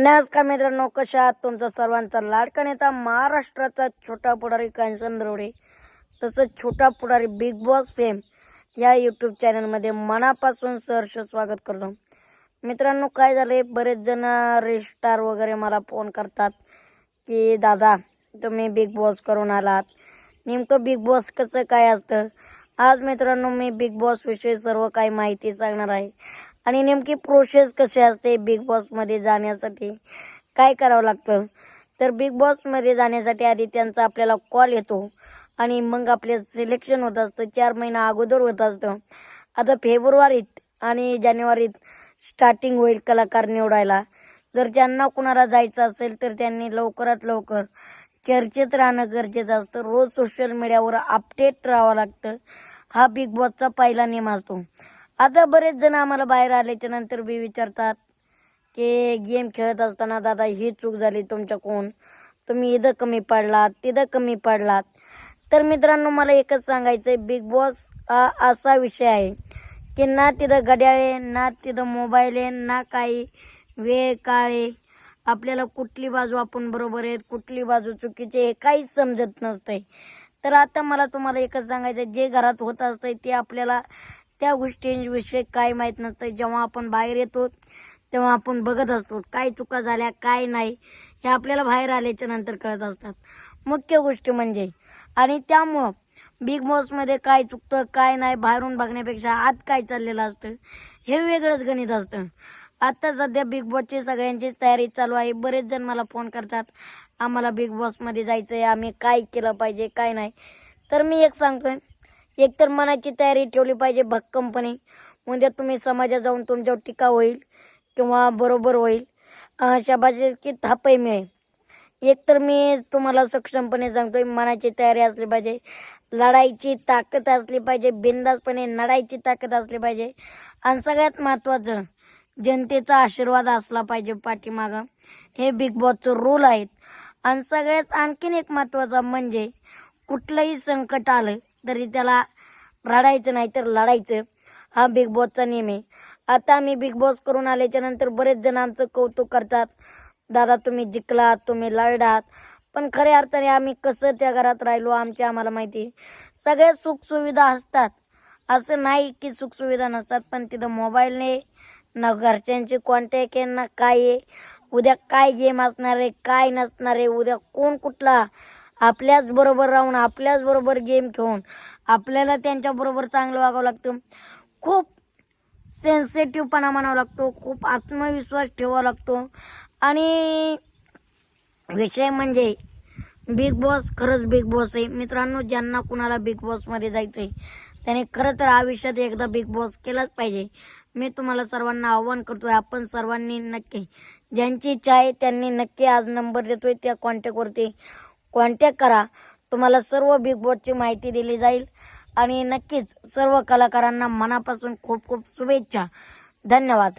नमस्कार मित्रांनो कशा आहात तुमचा सर्वांचा लाडका नेता महाराष्ट्राचा छोटा पुढारी कांचन दरोडे तसंच छोटा पुढारी बिग बॉस फेम या यूट्यूब चॅनलमध्ये मनापासून सहर्ष स्वागत करतो. मित्रांनो काय झाले बरेच जण रेस्टार वगैरे मला फोन करतात की दादा तुम्ही बिग बॉस करून आलात. नेमकं बिग बॉस कसं काय असतं? आज मित्रांनो मी बिग बॉसविषयी सर्व काही माहिती सांगणार आहे. आणि नेमकी प्रोसेस कशी असते बिग बॉसमध्ये जाण्यासाठी? काय करावं लागतं? तर बिग बॉसमध्ये जाण्यासाठी आधी त्यांचा आपल्याला कॉल येतो आणि मग आपले सिलेक्शन होत असतं. चार महिना अगोदर होत असतं. आता फेब्रुवारीत आणि जानेवारीत स्टार्टिंग होईल कलाकार निवडायला. जर ज्यांना कुणाला जायचं असेल तर त्यांनी लवकरात लवकर चर्चेत राहणं गरजेचं असतं. रोज सोशल मीडियावर अपडेट राहावं लागतं. हा बिग बॉसचा पहिला नियम असतो. आता बरेच जण आम्हाला बाहेर आल्याच्यानंतर बी विचारतात की गेम खेळत असताना दादा ही चूक झाली तुमच्याकडून. तुम्ही इथं कमी पडलात तिथं कमी पडलात. तर मित्रांनो मला एकच सांगायचं आहे बिग बॉस हा असा विषय आहे की ना तिथं घड्याळ आहे ना तिथं मोबाईल आहे ना काही वेळ काळ आहे. आपल्याला कुठली बाजू आपण बरोबर आहेत कुठली बाजू चुकीची हे काहीच समजत नसतंय. तर आता मला तुम्हाला एकच सांगायचं आहे जे घरात होत असतंय ते आपल्याला त्या गोष्टींविषयी काय माहीत नसतं. जेव्हा आपण बाहेर येतो तेव्हा आपण बघत असतो काय चुका झाल्या काय नाही हे आपल्याला बाहेर आल्याच्यानंतर कळत असतात. मुख्य गोष्टी म्हणजे आणि त्यामुळं बिग बॉसमध्ये काय चुकतं काय नाही बाहेरून बघण्यापेक्षा आत काय चाललेलं असतं हे वेगळंच गणित असतं. आत्ता सध्या बिग बॉसची सगळ्यांचीच तयारी चालू आहे. बरेच जण मला फोन करतात आम्हाला बिग बॉसमध्ये जायचं आहे आम्ही काय केलं पाहिजे काय नाही. तर मी एक सांगतोय एकतर मनाची तयारी ठेवली पाहिजे भक्कमपणे. उद्या तुम्ही समाजात जाऊन तुमच्यावर टीका होईल किंवा बरोबर होईल. अशा भाषेची थापही मिळेल. एकतर मी तुम्हाला सक्षमपणे सांगतोय मनाची तयारी असली पाहिजे. लढायची ताकद असली पाहिजे बिंदासपणे लढायची ताकद असली पाहिजे. आणि सगळ्यात महत्त्वाचं जनतेचा आशीर्वाद असला पाहिजे पाठीमागं. हे बिग बॉसचं रूल आहेत. आणि सगळ्यात आणखीन एक महत्त्वाचं म्हणजे कुठलंही संकट आलं तरी त्याला रडायचं नाही तर लढायचं. हा बिग बॉसचा नियम आहे. आता आम्ही बिग बॉस करून आल्याच्यानंतर बरेच जण आमचं कौतुक करतात. दादा तुम्ही जिंकलात तुम्ही लढात पण खऱ्या अर्थाने आम्ही कसं त्या घरात राहिलो आमची आम्हाला माहिती सगळ्या सुखसुविधा असतात. असं नाही की सुखसुविधा नसतात पण तिथं मोबाईलने ना घरच्यांची कॉन्टॅक्ट आहे ना काय आहे. उद्या काय गेम असणार आहे काय नसणार आहे उद्या कोण कुठला आपल्याच बरोबर राहून आपल्याच बरोबर गेम खेळून आपल्याला त्यांच्याबरोबर चांगलं वागावं लागतं. खूप सेन्सिटिव्हपणा म्हणावा लागतो खूप आत्मविश्वास ठेवावा लागतो. आणि विषय म्हणजे बिग बॉस खरंच बिग बॉस आहे. मित्रांनो ज्यांना कुणाला बिग बॉसमध्ये जायचं आहे त्याने खरं तर आयुष्यात एकदा बिग बॉस केलाच पाहिजे. मी तुम्हाला सर्वांना आव्हान करतोय आपण सर्वांनी नक्की ज्यांची इच्छा आहे त्यांनी नक्की आज नंबर देतोय त्या कॉन्टॅक्टवरती कॉन्टॅक्ट करा. तुम्हाला सर्व बिग बॉसची माहिती दिली जाईल. आणि नक्कीच सर्व कलाकारांना मनापासून खूप खूप शुभेच्छा. धन्यवाद.